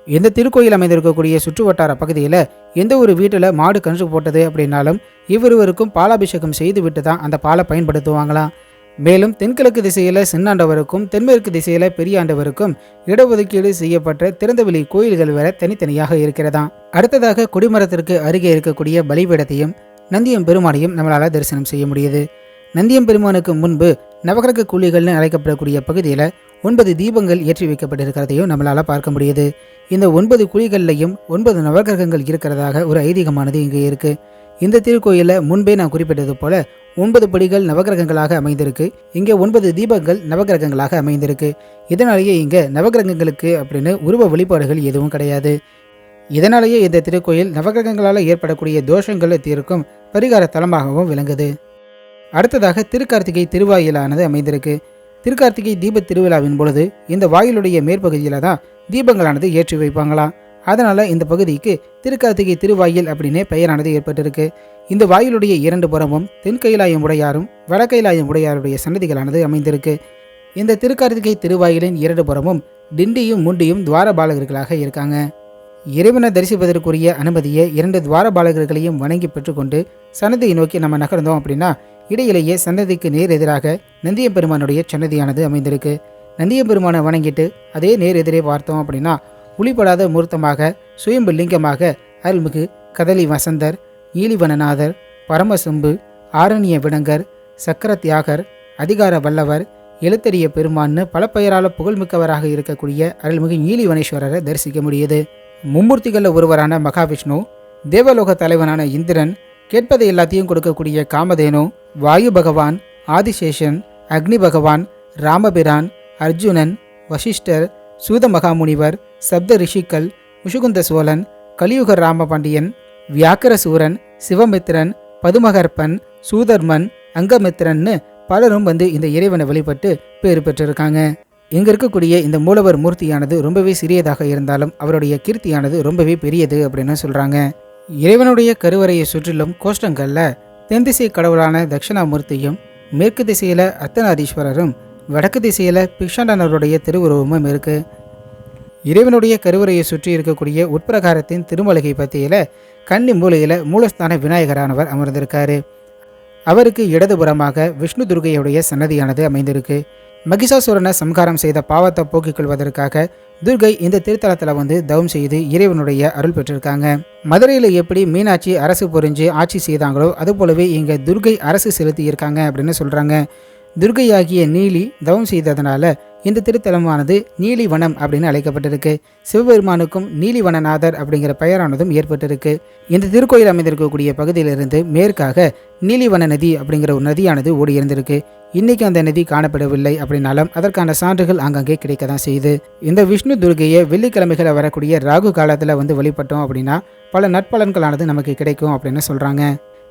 இந்த திருக்கோயில் அமைந்திருக்கக்கூடிய சுற்றுவட்டார பகுதியில் எந்த ஒரு வீட்டில் மாடு கன்று போட்டது அப்படின்னாலும் இவருவருக்கும் பாலாபிஷேகம் செய்து விட்டு தான் அந்த பாலை பயன்படுத்துவாங்களாம். மேலும் தென்கிழக்கு திசையில் சின்னாண்டவருக்கும் தென்மேற்கு திசையில் பெரியாண்டவருக்கும் இடஒதுக்கீடு செய்யப்பட்ட திறந்தவெளி கோயில்கள் வர தனித்தனியாக இருக்கிறதாம். அடுத்ததாக கொடிமரத்திற்கு அருகே இருக்கக்கூடிய பலிபீடத்தையும் நந்தியம் பெருமானையும் நம்மளால் தரிசனம் செய்ய முடியுது. நந்தியம் பெருமானுக்கு முன்பு நவகிரக கூலிகள்னு அழைக்கப்படக்கூடிய பகுதியில் ஒன்பது தீபங்கள் ஏற்றி வைக்கப்பட்டிருக்கிறதையும் நம்மளால் பார்க்க முடியுது. இந்த ஒன்பது குழிகள்லையும் ஒன்பது நவகிரகங்கள் இருக்கிறதாக ஒரு ஐதீகமானது இங்கே இருக்கு. இந்த திருக்கோயிலில் முன்பே நான் குறிப்பிட்டது போல ஒன்பது படிகள் நவகிரகங்களாக அமைந்திருக்கு. இங்கே ஒன்பது தீபங்கள் நவகிரகங்களாக அமைந்திருக்கு. இதனாலேயே இங்கே நவகிரகங்களுக்கு அப்படின்னு உருவ வழிபாடுகள் எதுவும் கிடையாது. இதனாலேயே இந்த திருக்கோயில் நவகிரகங்களால் ஏற்படக்கூடிய தோஷங்களை தீர்க்கும் பரிகார தலமாகவும் விளங்குது. அடுத்ததாக திருக்கார்த்திகை திருவாயிலானது அமைந்திருக்கு. திருக்கார்த்திகை தீப திருவிழாவின் பொழுது இந்த வாயிலுடைய மேற்பகுதியில் தான் தீபங்களானது ஏற்றி வைப்பாங்களாம். அதனால இந்த பகுதிக்கு திருக்கார்த்திகை திருவாயில் அப்படின்னே பெயரானது ஏற்பட்டிருக்கு. இந்த வாயிலுடைய இரண்டு புறமும் தென்கைலாயம் உடையாரும் வட உடையாருடைய சன்னதிகளானது அமைந்திருக்கு. இந்த திருக்கார்த்திகை திருவாயிலின் இரண்டு புறமும் டிண்டியும் முண்டியும் துவாரபாலகர்களாக இருக்காங்க. இறைவனை தரிசிப்பதற்குரிய அனுமதியை இரண்டு துவாரபாலகர்களையும் வணங்கி பெற்றுக்கொண்டு சன்னதியை நோக்கி நம்ம நகர்ந்தோம் அப்படின்னா இடையிலேயே சன்னதிக்கு நேர் எதிராக நந்தியம் பெருமானுடைய சன்னதியானது அமைந்திருக்கு. நந்தியம் பெருமானை வணங்கிட்டு அதே நேர் எதிரே பார்த்தோம் அப்படின்னா புலிபடாத மூர்த்தமாக சுயம்பு லிங்கமாக அருள்மிகு கதலி வசந்தர் ஈலிவனநாதர் பரமசும்பு ஆரண்ய விடங்கர் சக்கர தியாகர் அதிகார வல்லவர் எழுத்தறிய பெருமான்னு பல பெயரால் புகழ்மிக்கவராக இருக்கக்கூடிய அருள்மிகு ஈலிவனேஸ்வரரை தரிசிக்க முடியுது. மும்மூர்த்திகளில் ஒருவரான மகாவிஷ்ணு தேவலோக தலைவனான இந்திரன் கேட்பதை எல்லாத்தையும் கொடுக்கக்கூடிய காமதேனு வாயு பகவான் ஆதிசேஷன் அக்னி பகவான் ராமபிரான் அர்ஜுனன் வசிஷ்டர் சூத மகாமுனிவர் சப்த ரிஷிகள் முஷுகுந்த சோழன் கலியுக ராமபாண்டியன் வியாக்கரசூரன் சிவமித்திரன் பதுமகர்பன் சூதர்மன் அங்கமித்திரன்னு பலரும் வந்து இந்த இறைவனை வழிபட்டு பேறு பெற்றிருக்காங்க. இங்க இருக்கக்கூடிய இந்த மூலவர் மூர்த்தியானது ரொம்பவே சிறியதாக இருந்தாலும் அவருடைய கீர்த்தியானது ரொம்பவே பெரியது அப்படின்னு சொல்றாங்க. இறைவனுடைய கருவறையை சுற்றிலும் கோஷ்டங்கள்ல தென் திசை கடவுளான தட்சிணாமூர்த்தியும் மேற்கு திசையில அர்த்தநாதீஸ்வரரும் வடக்கு திசையில் பிக்ஷாண்டனருடைய திருவுருவமும் இருக்கு. இறைவனுடைய கருவறையை சுற்றி இருக்கக்கூடிய உட்பிரகாரத்தின் திருமலகை பத்தியில் கன்னி மூலையில் மூலஸ்தான விநாயகரானவர் அமர்ந்திருக்காரு. அவருக்கு இடதுபுறமாக விஷ்ணு துர்கையுடைய சன்னதியானது அமைந்திருக்கு. மகிஷாசுரனை சம்காரம் செய்த பாவத்தை போக்கிக் கொள்வதற்காக துர்கை இந்த திருத்தலத்தில் வந்து தவம் செய்து இறைவனுடைய அருள் பெற்றிருக்காங்க. மதுரையில் எப்படி மீனாட்சி அரசு புரிஞ்சு ஆட்சி செய்தாங்களோ அதுபோலவே இங்கே துர்கை அரசு செலுத்தி இருக்காங்க அப்படின்னு சொல்கிறாங்க துர்கையாகிய நீலி தவம் செய்ததனால இந்த திருத்தலமானது நீலிவனம் அப்படின்னு அழைக்கப்பட்டிருக்கு. சிவபெருமானுக்கும் நீலிவனநாதர் அப்படிங்கிற பெயரானதும் ஏற்பட்டிருக்கு. இந்த திருக்கோயில் அமைந்திருக்கக்கூடிய பகுதியிலிருந்து மேற்காக நீலிவன நதி அப்படிங்கிற ஒரு நதியானது ஓடி இருந்திருக்கு. இன்னைக்கு அந்த நதி காணப்படவில்லை அப்படின்னாலும் அதற்கான சான்றுகள் அங்கங்கே கிடைக்க தான் செய்யுது. இந்த விஷ்ணு துர்கையை வெள்ளிக்கிழமைகளை வரக்கூடிய ராகு காலத்தில் வந்து வழிபட்டோம் அப்படின்னா பல நற்பலன்களானது நமக்கு கிடைக்கும் அப்படின்னு சொல்கிறாங்க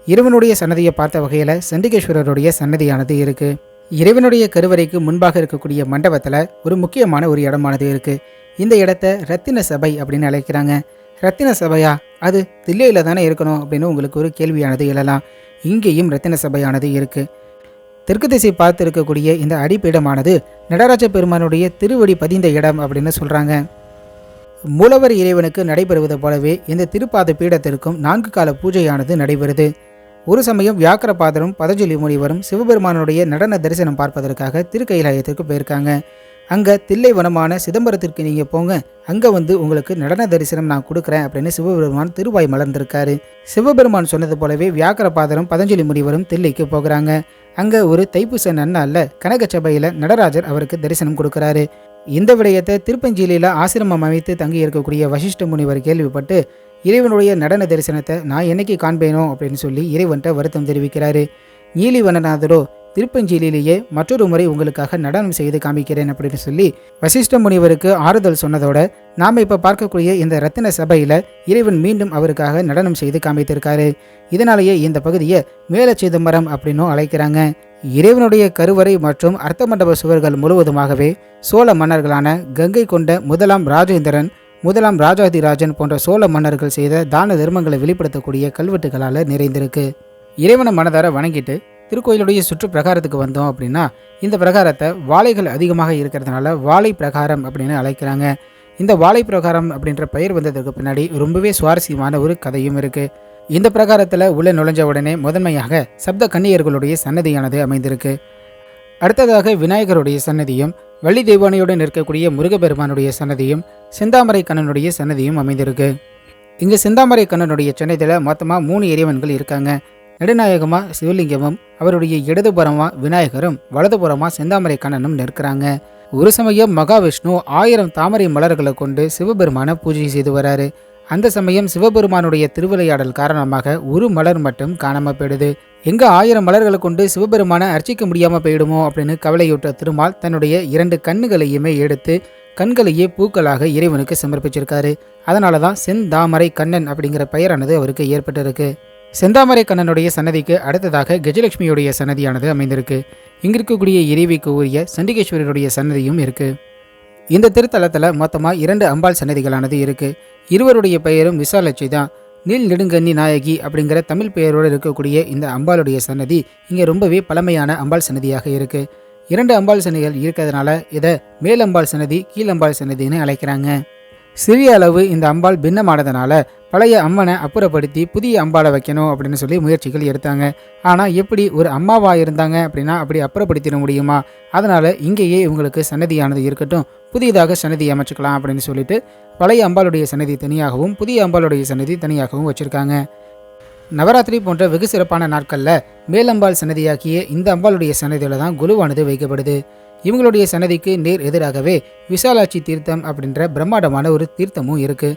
இறைவனுடைய சன்னதியை பார்த்த வகையில் சண்டிகேஸ்வரருடைய சன்னதியானது இருக்குது இறைவனுடைய கருவறைக்கு முன்பாக இருக்கக்கூடிய மண்டபத்தில் ஒரு முக்கியமான ஒரு இடமானது இருக்குது இந்த இடத்த ரத்தின சபை அப்படின்னு அழைக்கிறாங்க. ரத்தின சபையா? அது தில்லையில் தானே இருக்கணும் அப்படின்னு உங்களுக்கு ஒரு கேள்வியானது எழலாம். இங்கேயும் ரத்தின சபையானது இருக்குது தெற்கு திசை பார்த்து இருக்கக்கூடிய இந்த அடிப்பீடமானது நடராஜ பெருமானுடைய திருவடி பதிந்த இடம் அப்படின்னு சொல்கிறாங்க மூலவர் இறைவனுக்கு நடைபெறுவது போலவே இந்த திருப்பாத பீடத்திற்கும் நான்கு கால பூஜையானது நடைபெறுது. ஒரு சமயம் வியாக்கரபாதரும் பதஞ்சலி முனிவரும் சிவபெருமானுடைய நடன தரிசனம் பார்ப்பதற்காக திருக்கைலாயத்திற்கு போயிருக்காங்க. அங்கே தில்லைவனமான சிதம்பரத்திற்கு நீங்கள் போங்க. அங்கே வந்து உங்களுக்கு நடன தரிசனம் நான் கொடுக்குறேன் அப்படின்னு சிவபெருமான் திருவாய் மலர்ந்திருக்காரு. சிவபெருமான் சொன்னது போலவே வியாக்கரபாதரும் பதஞ்சலி முனிவரும் தில்லைக்கு போகிறாங்க. அங்கே ஒரு தைப்பூச கனக சபையில் நடராஜர் அவருக்கு தரிசனம் கொடுக்குறாரு. இந்த விடயத்தை திருப்பஞ்சியில ஆசிரமம் அமைத்து தங்கி இருக்கக்கூடிய வசிஷ்ட முனிவர் கேள்விப்பட்டு இறைவனுடைய நடன தரிசனத்தை நான் என்னைக்கு காண்பேனோ அப்படின்னு சொல்லி இறைவன்கிட்ட வருத்தம் தெரிவிக்கிறாரு. நீலிவனநாதரோ திருப்பஞ்சீலிலேயே மற்றொரு முறை உங்களுக்காக நடனம் செய்து காமிக்கிறேன் அப்படின்னு சொல்லி வசிஷ்ட முனிவருக்கு ஆறுதல் சொன்னதோட நாம் இப்போ பார்க்கக்கூடிய இந்த ரத்தின சபையில் இறைவன் மீண்டும் அவருக்காக நடனம் செய்து காமித்திருக்காரு. இதனாலேயே இந்த பகுதியை மேல சிதம்பரம் அப்படின்னும் அழைக்கிறாங்க. இறைவனுடைய கருவறை மற்றும் அர்த்த மண்டப சுவர்கள் முழுவதுமாகவே சோழ மன்னர்களான கங்கை கொண்ட முதலாம் ராஜேந்திரன் முதலாம் ராஜாதிராஜன் போன்ற சோழ மன்னர்கள் செய்த தான தர்மங்களை வெளிப்படுத்தக்கூடிய கல்வெட்டுகளால் நிறைந்திருக்கு. இறைவனை மனதார வணங்கிட்டு திருக்கோயிலுடைய சுற்று பிரகாரத்துக்கு வந்தோம் அப்படின்னா இந்த பிரகாரத்தை வாழைகள் அதிகமாக இருக்கிறதுனால வாழை பிரகாரம் அப்படின்னு அழைக்கிறாங்க. இந்த வாழை பிரகாரம் அப்படின்ற பெயர் வந்ததுக்கு பின்னாடி ரொம்பவே சுவாரஸ்யமான ஒரு கதையும் இருக்கு. இந்த பிரகாரத்தில் உள்ள நுழைஞ்ச உடனே முதன்மையாக சப்த கன்னியர்களுடைய சன்னதியானது அமைந்திருக்கு. அடுத்ததாக விநாயகருடைய சன்னதியும் வள்ளி தெய்வானையுடன் இருக்கக்கூடிய முருகப்பெருமானுடைய சன்னதியும் செந்தாமரை கண்ணனுடைய சன்னதியும் அமைந்திருக்கு. இங்கே செந்தாமரை கண்ணனுடைய சன்னதியில் மொத்தமாக மூணு இறைவன்கள் இருக்காங்க. நெடுநாயகமா சிவலிங்கமும் அவருடைய இடதுபுறமாக விநாயகரும் வலதுபுறமாக செந்தாமரை கண்ணனும் நிற்கிறாங்க. ஒரு சமயம் மகாவிஷ்ணு ஆயிரம் தாமரை மலர்களை கொண்டு சிவபெருமான பூஜை செய்து வராரு. அந்த சமயம் சிவபெருமானுடைய திருவிளையாடல் காரணமாக ஒரு மலர் மட்டும் காணாம போயிடுது. எங்க ஆயிரம் மலர்களை கொண்டு சிவபெருமானை அர்ச்சிக்க முடியாம போயிடுமோ அப்படின்னு கவலையுற்ற திருமால் தன்னுடைய இரண்டு கண்ணுகளையுமே எடுத்து கண்களையே பூக்களாக இறைவனுக்கு சமர்ப்பிச்சிருக்காரு. அதனால தான் செந்தாமரை கண்ணன் அப்படிங்கிற பெயரானது அவருக்கு ஏற்பட்டிருக்கு. செந்தாமரை கண்ணனுடைய சன்னதிக்கு அடுத்ததாக கஜலட்சுமியுடைய சன்னதியானது அமைந்திருக்கு. இங்கிருக்கக்கூடிய இறைவிக்கு உரிய சண்டிகேஸ்வரருடைய சன்னதியும் இருக்கு. இந்த திருத்தலத்தில் மொத்தமாக இரண்டு அம்பாள் சன்னதிகளானது இருக்குது இருவருடைய பெயரும் விசாலட்சி தான். நீல் நெடுங்கன்னி நாயகி அப்படிங்கிற தமிழ் பெயரோடு இருக்கக்கூடிய இந்த அம்பாளுடைய சன்னதி இங்கே ரொம்பவே பழமையான அம்பாள் சன்னதியாக இருக்கு. இரண்டு அம்பாள் சன்னதிகள் இருக்கிறதுனால இதை மேலம்பாள் சன்னதி கீழம்பாள் சன்னதின்னு அழைக்கிறாங்க. சிறிய அளவு இந்த அம்பாள் பின்னமானதுனால பழைய அம்மனை அப்புறப்படுத்தி புதிய அம்பாளை வைக்கணும் அப்படின்னு சொல்லி முயற்சிகள் எடுத்தாங்க. ஆனால் எப்படி ஒரு அம்மாவா இருந்தாங்க அப்படின்னா அப்படி அப்புறப்படுத்திட முடியுமா? அதனால் இங்கேயே இவங்களுக்கு சன்னதியானது இருக்கட்டும் புதியதாக சன்னதி அமைச்சுக்கலாம் அப்படின்னு சொல்லிட்டு பழைய அம்பாளுடைய சன்னதி தனியாகவும் புதிய அம்பாளுடைய சன்னதி தனியாகவும் வச்சுருக்காங்க. நவராத்திரி போன்ற வெகு சிறப்பான நாட்களில் மேலம்பாள் சன்னதியாக்கிய இந்த அம்பாளுடைய சன்னதியில் தான் குழுவானது வைக்கப்படுது. இவங்களுடைய சன்னதிக்கு நேர் எதிராகவே விசாலாட்சி தீர்த்தம் அப்படின்ற பிரம்மாண்டமான ஒரு தீர்த்தமும் இருக்கு.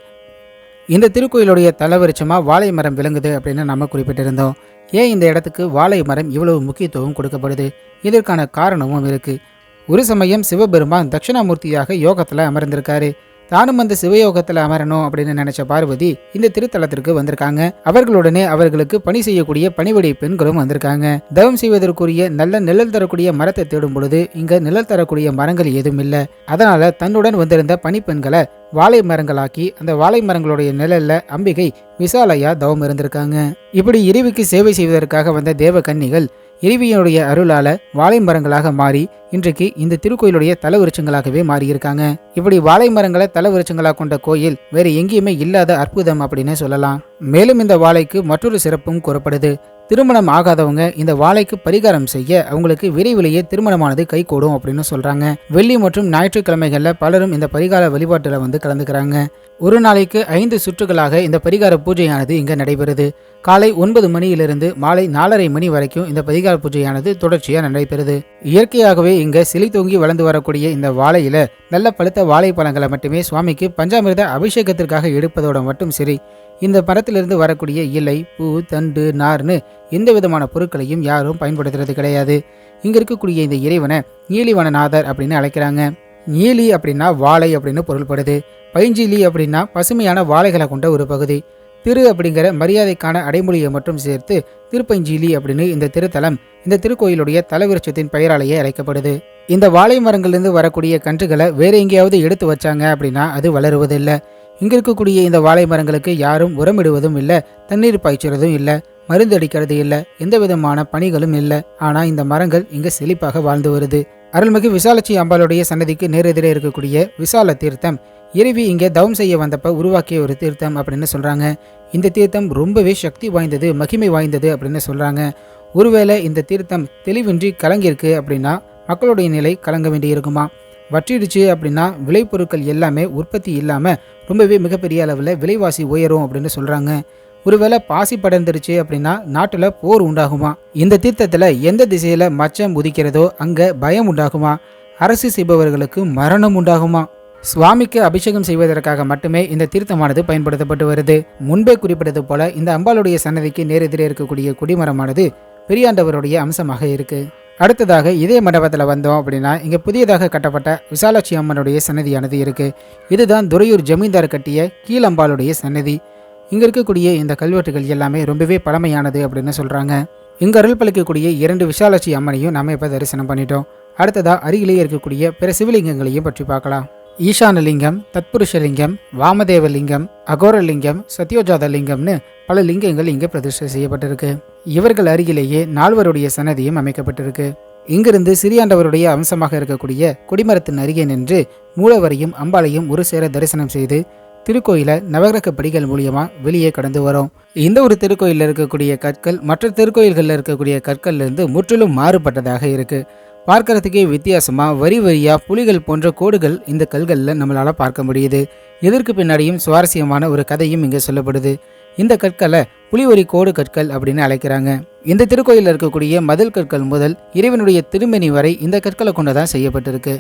இந்த திருக்கோயிலுடைய தலவரிச்சமாக வாழை மரம் விளங்குது அப்படின்னு நம்ம குறிப்பிட்டிருந்தோம். ஏன் இந்த இடத்துக்கு வாழை மரம் இவ்வளவு முக்கியத்துவம் கொடுக்கப்படுது? இதற்கான காரணமும் இருக்கு. ஒரு சமயம் சிவபெருமான் தட்சிணாமூர்த்தியாக யோகத்தில் அமர்ந்திருக்காரு. தானும் அந்த சிவயோகத்தில் அமரணும் அப்படின்னு நினைச்ச பார்வதி இந்த திருத்தலத்திற்கு வந்திருக்காங்க. அவர்களுடனே அவர்களுக்கு பணி செய்யக்கூடிய பணிவிடை பெண்களும் வந்திருக்காங்க. தவம் செய்வதற்குரிய நல்ல நிழல் தரக்கூடிய மரத்தை தேடும் பொழுது இங்க நிழல் தரக்கூடிய மரங்கள் எதுவும் இல்லை. அதனால தன்னுடன் வந்திருந்த பணிப்பெண்களை வாழை மரங்களாக்கி அந்த வாழை மரங்களுடைய நிழல்ல அம்பிகை விசாலையா தவம் இருந்திருக்காங்க. இப்படி இறைவிக்கு சேவை செய்வதற்காக வந்த தேவ கன்னிகள் இறைவியனுடைய அருளால வாழை மரங்களாக மாறி இன்றைக்கு இந்த திருக்கோயிலுடைய தல விருட்சங்களாகவே மாறியிருக்காங்க. இப்படி வாழை மரங்களை தல விருட்சங்களாக கொண்ட கோயில் வேற எங்கேயுமே இல்லாத அற்புதம் அப்படின்னு சொல்லலாம். மேலும் இந்த வாழைக்கு மற்றொரு சிறப்பும் கூறப்படுது. திருமணம் ஆகாதவங்க இந்த வாழைக்கு பரிகாரம் செய்ய அவங்களுக்கு விரைவிலேயே திருமணமானது கைகூடும் அப்படின்னு சொல்றாங்க. வெள்ளி மற்றும் ஞாயிற்றுக்கிழமைகள்ல பலரும் இந்த பரிகார வழிபாட்டுல வந்து கலந்துக்கிறாங்க. ஒரு நாளைக்கு ஐந்து சுற்றுகளாக இந்த பரிகார பூஜையானது இங்கே நடைபெறுது. காலை ஒன்பது மணியிலிருந்து மாலை நாலரை மணி வரைக்கும் இந்த பரிகார பூஜையானது தொடர்ச்சியாக நடைபெறுது. இயற்கையாகவே இங்கே சிலை தொங்கி வளர்ந்து வரக்கூடிய இந்த வாழையில நல்ல பழுத்த வாழைப்பழங்களை மட்டுமே சுவாமிக்கு பஞ்சாமிர்த அபிஷேகத்திற்காக எடுப்பதோட மட்டும் சரி இந்த மரத்திலிருந்து வரக்கூடிய இலை பூ தண்டு நார்னு எந்த விதமான பொருட்களையும் யாரும் பயன்படுத்துறது கிடையாது. இங்க இருக்கக்கூடிய இந்த இறைவனை நீலிவனநாதர் அப்படின்னு அழைக்கிறாங்க. நீலி அப்படின்னா வாழை அப்படின்னு பொருள்படுது. பைஞ்சிலி அப்படின்னா பசுமையான வாழைகளை கொண்ட ஒரு பகுதி. திரு அப்படிங்கிற மரியாதைக்கான அடைமொழியை மட்டும் சேர்த்து திருப்பஞ்சீலி அப்படின்னு இந்த திருத்தலம் இந்த திருக்கோயிலுடைய தலவிருட்சத்தின் பெயராலேயே அழைக்கப்படுது. இந்த வாழை மரங்கள்லேருந்து வரக்கூடிய கன்றுகளை வேற எங்கேயாவது எடுத்து வச்சாங்க அப்படின்னா அது வளருவதில்லை. இங்க இருக்கக்கூடிய இந்த வாழை மரங்களுக்கு யாரும் உரமிடுவதும் இல்லை தண்ணீர் பாய்ச்சுறதும் இல்லை. மருந்து அடிக்கிறது இல்லை எந்த விதமான பணிகளும் இல்லை. ஆனால் இந்த மரங்கள் இங்க செழிப்பாக வாழ்ந்து வருது. அருள்மிகு விசாலட்சி அம்பாளுடைய சன்னதிக்கு நேரெதிரே இருக்கக்கூடிய விசால தீர்த்தம். இறைவி இங்கே தவம் செய்ய வந்தப்ப உருவாக்கிய ஒரு தீர்த்தம் அப்படின்னு சொல்றாங்க. இந்த தீர்த்தம் ரொம்பவே சக்தி வாய்ந்தது மகிமை வாய்ந்தது அப்படின்னு சொல்றாங்க. ஒருவேளை இந்த தீர்த்தம் தெளிவின்றி கலங்கியிருக்கு அப்படின்னா மக்களுடைய நிலை கலங்க வேண்டியிருக்குமா வற்றிடுச்சு அப்படின்னா விளைபொருட்கள் எல்லாமே உற்பத்தி இல்லாமல் ரொம்பவே மிகப்பெரிய அளவில் விலைவாசி உயரும் அப்படின்னு சொல்கிறாங்க ஒருவேளை பாசி படர்ந்துருச்சு அப்படின்னா நாட்டில் போர் உண்டாகுமா? இந்த தீர்த்தத்தில் எந்த திசையில் மச்சம் உதிக்கிறதோ அங்கே பயம் உண்டாகுமா? அரசு செய்பவர்களுக்கு மரணம் உண்டாகுமா? சுவாமிக்கு அபிஷேகம் செய்வதற்காக மட்டுமே இந்த தீர்த்தமானது பயன்படுத்தப்பட்டு வருது. முன்பே குறிப்பிட்டது போல இந்த அம்பாளுடைய சன்னதிக்கு நேரெதிரே இருக்கக்கூடிய குடிமரமானது பெரியாண்டவருடைய அம்சமாக இருக்கு. அடுத்ததாக இதே மண்டபத்தில் வந்தோம் அப்படின்னா இங்கே புதியதாக கட்டப்பட்ட விசாலாட்சி அம்மனுடைய சன்னதியானது இருக்கு. இதுதான் துறையூர் ஜமீன்தார் கட்டிய கீழம்பாளுடைய சன்னதி. இங்கே இருக்கக்கூடிய இந்த கல்வெட்டுகள் எல்லாமே ரொம்பவே பழமையானது அப்படின்னு சொல்கிறாங்க இங்கே அருள் பழிக்கக்கூடிய இரண்டு விஷாலாட்சி அம்மனையும் நம்ம இப்போ தரிசனம் பண்ணிட்டோம். அடுத்ததாக அருகிலேயே இருக்கக்கூடிய பிற சிவலிங்கங்களையும் பற்றி பார்க்கலாம். ஈசானலிங்கம் தத்புருஷலிங்கம் வாமதேவலிங்கம் அகோரலிங்கம் சத்யோஜாத லிங்கம்னு பல லிங்கங்கள் இங்கே பிரதிஷ்டை செய்யப்பட்டிருக்கு. இவர்கள் அருகிலேயே நால்வருடைய சன்னதியும் அமைக்கப்பட்டிருக்கு. இங்கிருந்து சிறியாண்டவருடைய அம்சமாக இருக்கக்கூடிய கொடிமரத்தின் அருகே நின்று மூலவரையும் அம்பாளையும் ஒரு சேர தரிசனம் செய்து திருக்கோயிலை நவகிரக படிகள் மூலியமாக வெளியே கடந்து வரும். இந்த ஒரு திருக்கோயிலில் இருக்கக்கூடிய கற்கள் மற்ற திருக்கோயில்களில் இருக்கக்கூடிய கற்கள்லேருந்து முற்றிலும் மாறுபட்டதாக இருக்கு. பார்க்கறதுக்கே வித்தியாசமாக வரி வரியாக புலிகள் போன்ற கோடுகள் இந்த கல்களில் நம்மளால் பார்க்க முடியுது. இதற்கு பின்னாடியும் சுவாரஸ்யமான ஒரு கதையும் இங்கே சொல்லப்படுது. இந்த கற்களை புலிவரி கோடு கற்கள் அப்படின்னு அழைக்கிறாங்க. இந்த திருக்கோயிலில் இருக்கக்கூடிய மதில் கற்கள் முதல் இறைவனுடைய திருமணி வரை இந்த கற்களை கொண்டு தான் செய்யப்பட்டிருக்கு.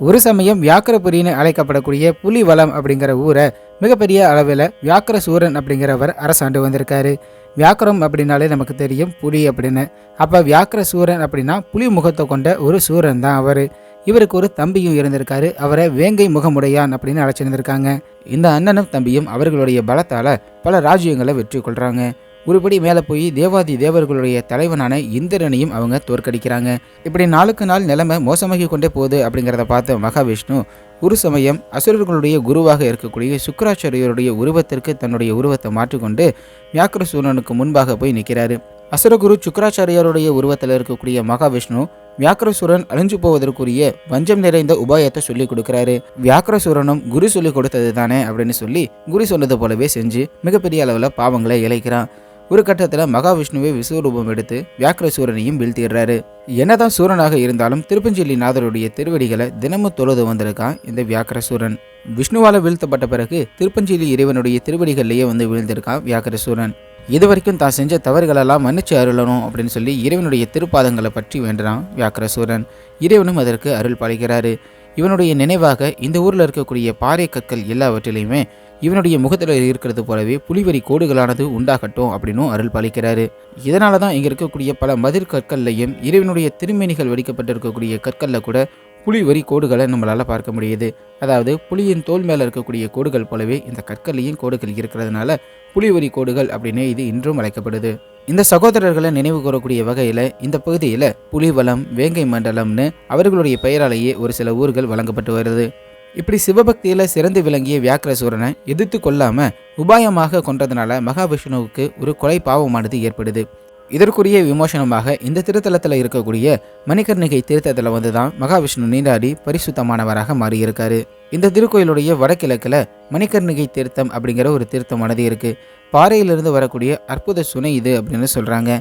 ஒரு சமயம் வியாக்கரபுரின்னு அழைக்கப்படக்கூடிய புலிவளம் அப்படிங்கிற ஊரை மிகப்பெரிய அளவில் வியாக்கர சூரன் அப்படிங்கிறவர் அரசாண்டு வந்திருக்காரு. வியாக்கரம் அப்படின்னாலே நமக்கு தெரியும் புலி அப்படின்னு. அப்போ வியாக்கர சூரன் அப்படின்னா புலி முகத்தை கொண்ட ஒரு சூரன் தான் அவர். இவருக்கு ஒரு தம்பியும் இருந்திருக்காரு. அவரை வேங்கை முகமுடையான் அப்படின்னு அழைச்சிருந்திருக்காங்க. இந்த அண்ணனும் தம்பியும் அவர்களுடைய பலத்தால் பல ராஜ்யங்களை வெற்றி கொள்கிறாங்க ஒருபடி மேலே போய் தேவாதி தேவர்களுடைய தலைவனான இந்திரனையும் அவங்க தோற்கடிக்கிறாங்க. இப்படி நாளுக்கு நாள் நிலைமை மோசமாகி கொண்டே போகுது அப்படிங்கிறத பார்த்த மகாவிஷ்ணு ஒரு சமயம் அசுரர்களுடைய குருவாக இருக்கக்கூடிய சுக்கராச்சாரியருடைய உருவத்திற்கு தன்னுடைய உருவத்தை மாற்றிக்கொண்டு வியாக்கரசூரனுக்கு முன்பாக போய் நிற்கிறாரு. அசுரகுரு சுக்கராச்சாரியருடைய உருவத்தில் இருக்கக்கூடிய மகாவிஷ்ணு வியாக்கரசூரன் அழிஞ்சு போவதற்குரிய வஞ்சம் நிறைந்த உபாயத்தை சொல்லி கொடுக்குறாரு. வியாக்கரசூரனும் குரு சொல்லி கொடுத்தது தானே அப்படின்னு சொல்லி குரு சொன்னது போலவே செஞ்சு மிகப்பெரிய அளவில் பாவங்களை இழைக்கிறான். ஒரு கட்டத்தில் மகாவிஷ்ணுவை விஸ்வரூபம் எடுத்து வியாக்கரசூரனையும் வீழ்த்திடுறாரு. என்னதான் சூரனாக இருந்தாலும் திருப்பஞ்செல்லி நாதருடைய திருவடிகளை தினமும் தொழுது வந்திருக்கான் இந்த வியாக்கரசூரன் விஷ்ணுவால வீழ்த்தப்பட்ட பிறகு திருப்பஞ்செல்லி இறைவனுடைய திருவடிகள்லேயே வந்து வீழ்ந்திருக்கான் வியாக்கரசூரன் இது வரைக்கும் தான் செஞ்ச தவறுகளெல்லாம் மன்னிச்சு அருளணும் அப்படின்னு சொல்லி இறைவனுடைய திருப்பாதங்களை பற்றி வேண்டுறான் வியாக்கிரசூரன் இறைவனும் அதற்கு அருள் பாலிக்கிறாரு. இவனுடைய நினைவாக இந்த ஊரில் இருக்கக்கூடிய பாறை கற்கள் எல்லாவற்றிலையுமே இவனுடைய முகத்தில் இருக்கிறது போலவே புலிவரி கோடுகளானது உண்டாகட்டும் அப்படின்னும் அருள் பாலிக்கிறாரு. இதனால தான் இங்கே இருக்கக்கூடிய பல மதிர் கற்கள்லையும் இறைவனுடைய திருமேனிகள் வடிக்கப்பட்டிருக்கக்கூடிய கற்களில் கூட புலி வரி கோடுகளை நம்மளால் பார்க்க முடியுது. அதாவது புலியின் தோல் மேலே இருக்கக்கூடிய கோடுகள் போலவே இந்த கற்கள்லையும் கோடுகள் இருக்கிறதுனால புலிவரி கோடுகள் அப்படின்னு இது இன்றும் அழைக்கப்படுது. இந்த சகோதரர்களை நினைவு கூறக்கூடிய வகையில் இந்த பகுதியில் புலிவலம் வேங்கை மண்டலம்னு அவர்களுடைய பெயராலேயே ஒரு சில ஊர்கள் வழங்கப்பட்டு வருது. இப்படி சிவபக்தியில் சிறந்து விளங்கிய வியாக்கரசூரனை எதிர்த்து கொள்ளாமல் உபாயமாக கொன்றதுனால மகாவிஷ்ணுவுக்கு ஒரு கொலை பாவமானது ஏற்படுது. இதற்குரிய விமோசனமாக இந்த திருத்தலத்தில் இருக்கக்கூடிய மணிகர்ணிகை தீர்த்தத்தில் வந்து தான் மகாவிஷ்ணு நீராடி பரிசுத்தமானவராக மாறியிருக்காரு. இந்த திருக்கோயிலுடைய வடகிழக்கில் மணிகர்ணிகை தீர்த்தம் அப்படிங்கிற ஒரு தீர்த்தமானது இருக்குது பாறையிலிருந்து வரக்கூடிய அற்புத சுனை இது அப்படின்னு சொல்கிறாங்க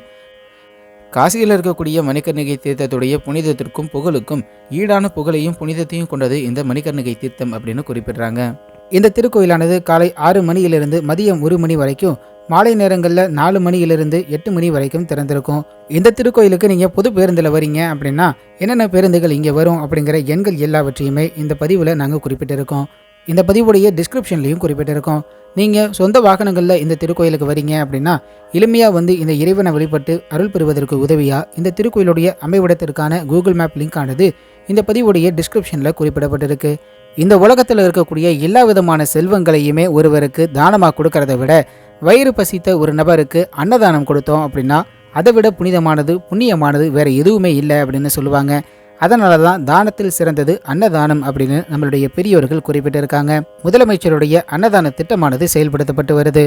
காசியில் இருக்கக்கூடிய மணிக்கர்ணிகை தீர்த்தத்துடைய புனிதத்திற்கும் புகழுக்கும் ஈடான புகழையும் புனிதத்தையும் கொண்டது இந்த மணிக்கர்ணிகை தீர்த்தம் அப்படின்னு குறிப்பிடுறாங்க. இந்த திருக்கோயிலானது காலை ஆறு மணியிலிருந்து மதியம் ஒரு மணி வரைக்கும் மாலை நேரங்களில் நாலு மணியிலிருந்து எட்டு மணி வரைக்கும் திறந்திருக்கும். இந்த திருக்கோயிலுக்கு நீங்கள் பொது பேருந்தில் வரீங்க அப்படின்னா என்னென்ன பேருந்துகள் இங்கே வரும் அப்படிங்கிற எண்கள் எல்லாவற்றையுமே இந்த பதிவில் நாங்கள் குறிப்பிட்டிருக்கோம். இந்த பதிவுடைய டிஸ்கிரிப்ஷன்லையும் குறிப்பிட்டிருக்கோம். நீங்கள் சொந்த வாகனங்களில் இந்த திருக்கோயிலுக்கு வரீங்க அப்படின்னா எளிமையாக வந்து இந்த இறைவனை வழிபட்டு அருள் பெறுவதற்கு உதவியாக இந்த திருக்கோயிலுடைய அமைவிடத்திற்கான கூகுள் மேப் லிங்க் ஆனது இந்த பதிவுடைய டிஸ்கிரிப்ஷனில் குறிப்பிடப்பட்டிருக்கு. இந்த உலகத்தில் இருக்கக்கூடிய எல்லா விதமான செல்வங்களையுமே ஒருவருக்கு தானமாக கொடுக்கறத விட வயிறு பசித்த ஒரு நபருக்கு அன்னதானம் கொடுத்தோம் அப்படின்னா அதை விட புனிதமானது புண்ணியமானது வேறு எதுவுமே இல்லை அப்படின்னு சொல்லுவாங்க. அதனால தான் தானத்தில் சிறந்தது அன்னதானம் அப்படின்னு நம்மளுடைய பெரியோர்கள் குறிப்பிட்டிருக்காங்க. முதலமைச்சருடைய அன்னதான திட்டமானது செயல்படுத்தப்பட்டு வருது.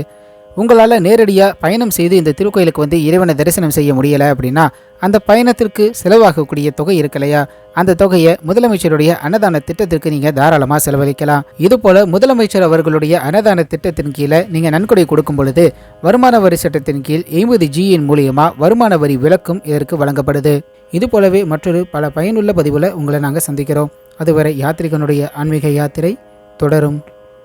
உங்களால் நேரடியாக பயணம் செய்து இந்த திருக்கோயிலுக்கு வந்து இறைவனை தரிசனம் செய்ய முடியலை அப்படின்னா அந்த பயணத்திற்கு செலவாகக்கூடிய தொகை இருக்கலையா? அந்த தொகையை முதலமைச்சருடைய அன்னதான திட்டத்திற்கு நீங்கள் தாராளமாக செலவழிக்கலாம். இதுபோல் முதலமைச்சர் அவர்களுடைய அன்னதான திட்டத்தின் கீழே நீங்கள் நன்கொடை கொடுக்கும் பொழுது வருமான வரி சட்டத்தின் கீழ் எண்பது ஜியின் மூலியமாக வருமான வரி விலக்கும் இதற்கு வழங்கப்படுது. இது போலவே மற்றொரு பல பயனுள்ள பதிவில் உங்களை நாங்கள் சந்திக்கிறோம். அதுவரை யாத்ரிகனுடைய ஆன்மீக யாத்திரை தொடரும்.